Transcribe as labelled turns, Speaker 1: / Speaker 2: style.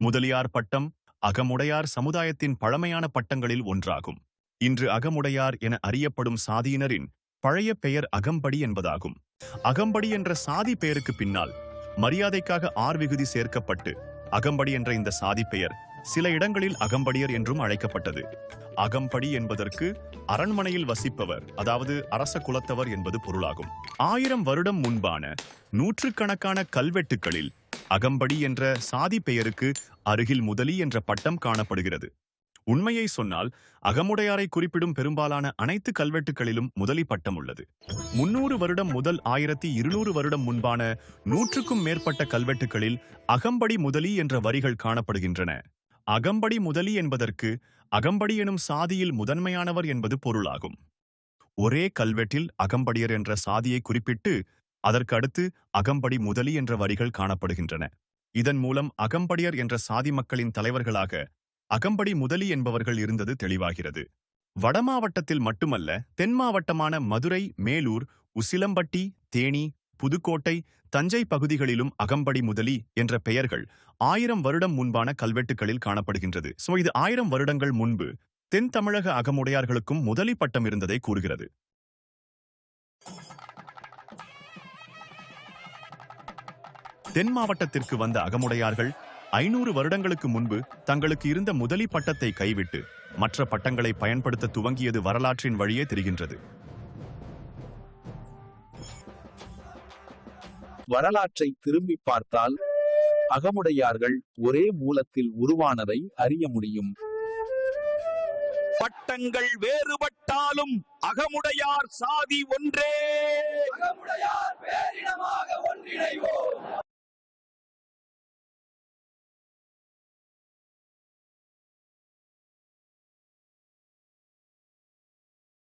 Speaker 1: முதலியார் பட்டம் அகமுடையார் சமுதாயத்தின் பழமையான பட்டங்களில் ஒன்றாகும். இன்று அகமுடையார் என அறியப்படும் சாதியினரின் பழைய பெயர் அகம்படி என்பதாகும். அகம்படி என்ற சாதி பெயருக்கு பின்னால் மரியாதைக்காக ஆர் விகுதி சேர்க்கப்பட்டு அகம்படி என்ற இந்த சாதி பெயர் சில இடங்களில் அகம்படியர் என்றும் அழைக்கப்பட்டது. அகம்படி என்பதற்கு அரண்மனையில் வசிப்பவர் அதாவது அரச குலத்தவர் என்பது பொருளாகும். ஆயிரம் வருடம் முன்பான நூற்றுக்கணக்கான கல்வெட்டுகளில் அகம்படி என்ற சாதி பெயருக்கு அருகில் முதலி என்ற பட்டம் காணப்படுகிறது. உண்மையை சொன்னால் அகமுடையாரை குறிப்பிடும் பெரும்பாலான அனைத்து கல்வெட்டுகளிலும் முதலி பட்டம் உள்ளது. முன்னூறு வருடம் முதல் ஆயிரத்தி இருநூறு வருடம் முன்பான நூற்றுக்கும் மேற்பட்ட கல்வெட்டுகளில் அகம்படி முதலி என்ற வரிகள் காணப்படுகின்றன. அகம்படி முதலி என்பதற்கு அகம்படி எனும் சாதியில் முதன்மையானவர் என்பது பொருளாகும். ஒரே கல்வெட்டில் அகம்படியர் என்ற சாதியை குறிப்பிட்டு அதற்கு அடுத்து அகம்படி முதலி என்ற வரிகள் காணப்படுகின்றன. இதன் மூலம் அகம்படியர் என்ற சாதி மக்களின் தலைவர்களாக அகம்படி முதலி என்பவர்கள் இருந்தது தெளிவாகிறது. வடமாவட்டத்தில் மட்டுமல்ல தென் மாவட்டமான மதுரை மேலூர் உசிலம்பட்டி தேனி புதுக்கோட்டை தஞ்சை பகுதிகளிலும் அகம்படி முதலி என்ற பெயர்கள் ஆயிரம் வருடம் முன்பான கல்வெட்டுகளில் காணப்படுகின்றது. சோ இது ஆயிரம் வருடங்கள் முன்பு தென் தமிழக அகமுடையார்களுக்கும் முதலி பட்டம் இருந்ததை கூறுகிறது. தென் மாவட்டத்திற்கு வந்த அகமுடையார்கள் ஐநூறு வருடங்களுக்கு முன்பு தங்களுக்கு இருந்த முதலி பட்டத்தை கைவிட்டு மற்ற பட்டங்களை பயன்படுத்த துவங்கியது வரலாற்றின் வழியே தெரிகின்றது.
Speaker 2: வரலாற்றை திரும்பி பார்த்தால் அகமுடையார்கள் ஒரே மூலத்தில் உருவானதை அறிய முடியும்.
Speaker 3: பட்டங்கள் வேறுபட்டாலும் அகமுடையார் சாதி ஒன்றே.